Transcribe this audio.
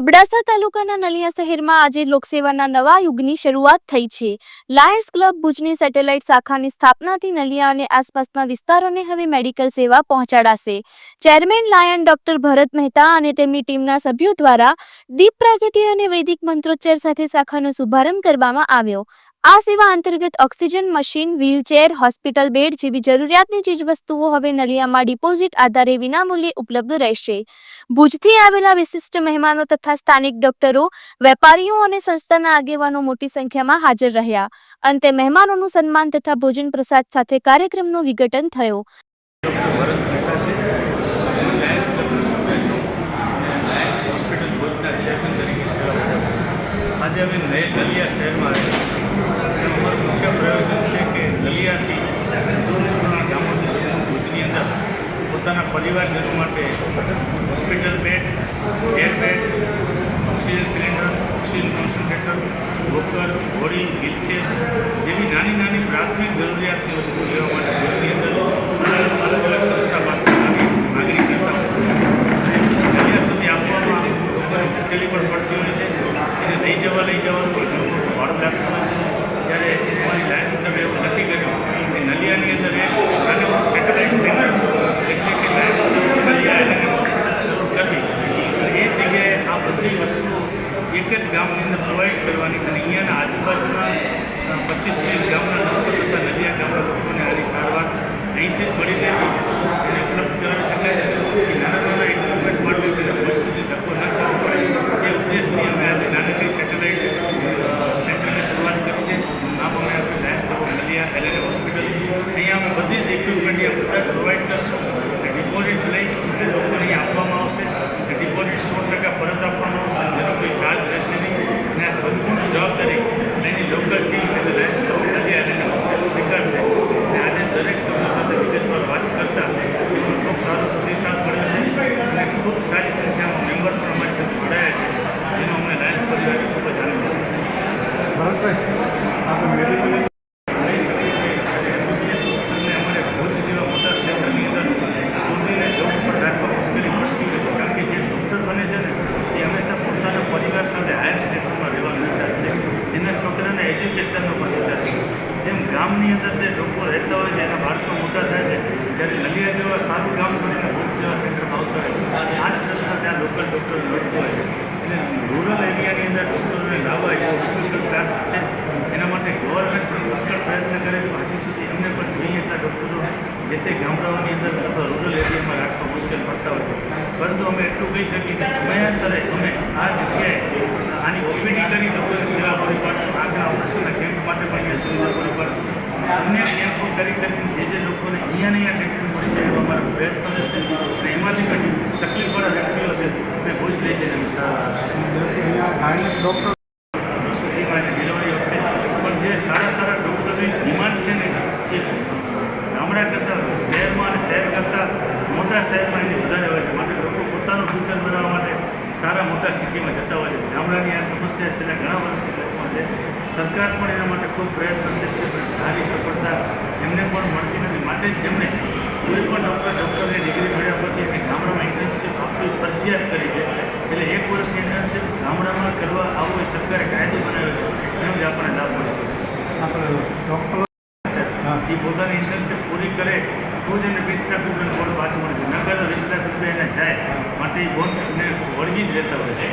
અબડાસા તાલુકાના નલિયા શહેરમાં આજે લોકસેવાના નવા યુગની શરૂઆત થઈ છે. લાયન્સ ક્લબ ભુજની સેટેલાઇટ શાખાની સ્થાપનાથી નલિયા અને આસપાસના વિસ્તારોને હવે મેડિકલ સેવા પહોંચાડાશે. Chairman lion doctor Bharat Mehta અને તેમની ટીમના સભ્યો દ્વારા દીપ પ્રાગટ્ય અને વૈદિક મંત્રોચ્ચાર સાથે શાખાનો શુભારંભ કરવામાં આવ્યો. આ સેવા અંતર્ગત oxygen machine, wheelchair, hospital bed જેવી જરૂરિયાતની ચીજવસ્તુઓ હવે નલિયામાં ડિપોઝિટ આધારે વિનામૂલ્યે ઉપલબ્ધ રહેશે. ભુજથી આવેલા વિશિષ્ટ મહેમાનો તથા સ્થાનિક ડોક્ટરો, વેપારીઓ અને સંસ્થાના આગેવાનો મોટી સંખ્યામાં હાજર રહ્યા. અંતે મહેમાનોનું સન્માન તથા ભોજન પ્રસાદ સાથે કાર્યક્રમનું વિઘટન થયો. ડૉક્ટર ભરત મહેતા છે હું લાયન્સ ક્લબનો સભ્ય છું અને લાયન્સ હોસ્પિટલ ભુજના ચેરમેન તરીકે સેવા બજાવું છું આજે અમે નય નલિયા શહેરમાં આવ્યા અને અમારું મુખ્ય પ્રયોજન છે કે નલિયાથી દૂર દૂરના ગામોથી લોકો ભુજની અંદર પોતાના પરિવારજનો માટે hospital bed air bed, oxygen cylinder, oxygen concentrator walker ઘોડી વ્હીલચેર જેવી નાની નાની પ્રાથમિક જરૂરિયાતની વસ્તુ લેવા માટે ભુજની અંદર અલગ અલગ સંસ્થા પાસે આવી માગણી કરતા હોય સુધી આપવામાં લોકોને મુશ્કેલી પણ પડતી હોય છે. એને લઈ જવા, લઈ જવાનું કોઈ લોકોનું ભાડું લાગતું નથી ત્યારે અમારી લાયન્સ ક્લબે એવું નક્કી કર્યું કે નલિયાની અંદર એક નાનકડું સેટેલાઇટ સેન્ટર એટલે કે લાયન્સ ક્લબ નલિયા એને હોસ્પિટલ શરૂ કરવી અને એ જગ્યાએ આ બધી વસ્તુઓ એક જ ગામની અંદર કરવાની અને અહીંયાના આજુબાજુના પચીસ ત્રીસ ગામના લોકો તથા નદિયા ગામના લોકોને આની સારવાર અહીંથી જ મળી રહેલી વસ્તુ એને ઉપલબ્ધ કરાવી શકાય કે નાના નાના ઇક્વિપમેન્ટ માટે તેને ભુજ સુધી ધક્કો ન કરવો પડે એ ઉદ્દેશથી અમે આજે નાનકડી સેટેલાઇટ સેન્ટરની શરૂઆત કરી છે જેનું નામ અમે આપણે Lions club of Naliya LNA hospital અહીંયા અમે બધી જ ઇક્વિપમેન્ટ અહીંયા બધા પ્રોવાઈડ કરશું અને ડિપોઝિટ લઈ અને લોકોને અહીંયા આપવામાં આવશે અને ડિપોઝિટ સો ટકા પરત આપવામાં આવશે જેનો કોઈ ચાર્જ રહેશે નહીં અને આ સંપૂર્ણ જવાબદારી એની લોકલ ટીમ એટલે Lions club of Naliya LNA hospital સ્વીકારશે અને આજે દરેક સભ્યો સાથે વિગતવાર વાત કરતાં એનો ખૂબ સારો પ્રતિસાદ મળ્યો છે. અને ખૂબ સારી સંખ્યામાં મેમ્બર પણ અમારી સાથે જોડાયા છે. જેનો અમને લાયન્સ પરિવારે ખૂબ જ આનંદ છે. અમારે ભુજ જેવા મોટા શહેરની અંદર શોધીને જોબ રાખવા મુશ્કેલી પડતી હતી કારણ કે જે ડૉક્ટર બને છે ને એ હંમેશા પોતાના પરિવાર સાથે હાયર સ્ટેશનમાં રહેવાનું વિચારે છે. એના છોકરાને એજ્યુકેશનનો પણ વિચાર છે. જેમ ગામની અંદર જે લોકો રહેતા હોય છે એના બાળકો મોટા થાય છે ત્યારે નલિયા જેવા સારું ગામ છોડીને ભુજ જેવા સેન્ટરમાં આવતા હોય અને આ જ પ્રશ્ન ત્યાં લોકલ ડૉક્ટર લડતો હોય. એટલે રૂરલ એરિયાની અંદર ડૉક્ટરોને લાવવા એવો ડિફિકલ્ટ ટાસ્ક છે. એના માટે ગવર્મેન્ટ પણ પુષ્કળ પ્રયત્ન કરે. છે હજી સુધી એમને પણ જોઈએ એટલા ડૉક્ટરો જે તે ગામડાઓની અંદર અથવા રૂરલ એરિયામાં રાખવા મુશ્કેલ પડતા હોય. પરંતુ અમે એટલું કહી શકીએ કે સમયાંતરે અમે આ જગ્યાએ આની ઓપીડી કરી લોકોની સેવા પૂરી પાડશું. આગળ ઓપરેશનના કેમ્પ માટે પણ અહીંયા સુવિધા પૂરી પાડશું. અન્ય કેમ્પો કરી કરીને જે જે લોકોને અહીંયા નહીં ટ્રીટમેન્ટ મળી જાય એવો અમારો પ્રયત્ન હશે અને એમાંથી ઘણી તકલીફવાળા વ્યક્તિઓ છે અમે ભુજ લઈ જઈને અમે સારા આપશે ડૉક્ટર સુધીમાં ડિલિવરી વખતે. પણ જે સારા સારા ડૉક્ટરની ડિમાન્ડ છે ને એ ગામડા કરતાં શહેરમાં અને શહેર કરતાં મોટા શહેરમાં એની વધારે હોય છે. માટે લોકો પોતાનું ફ્યુચર બનાવવા સારા મોટા સિટીમાં જતા હોય છે. ગામડાની આ સમસ્યા છેલ્લા ઘણા વર્ષથી કચ્છમાં છે. સરકાર પણ એના માટે ખૂબ પ્રયત્નશીલ છે પણ ધારી સફળતા એમને પણ મળતી નથી. માટે જ એમને કોઈ પણ ડૉક્ટર ડૉક્ટરની ડિગ્રી મળ્યા પછી એને ગામડામાં ઇન્ટર્નશીપ આપવી ફરજિયાત કરી છે. એટલે એક વર્ષની ઇન્ટર્નશીપ ગામડામાં કરવા આવો એ સરકારે કાયદો બનાવ્યો છે. એનો જ આપણને લાભ મળી શકશે. આપણે ડૉક્ટર એ પોતાની ઇન્ટર્નશીપ પૂરી કરે તો એને વીસ લાખ રૂપિયાનું બોન્ડ પાછું મળે છે નકર વીસ લાખ રૂપિયા એને જાય. માટે એ બોન્ડને વળગી જ રહેતા હોય છે.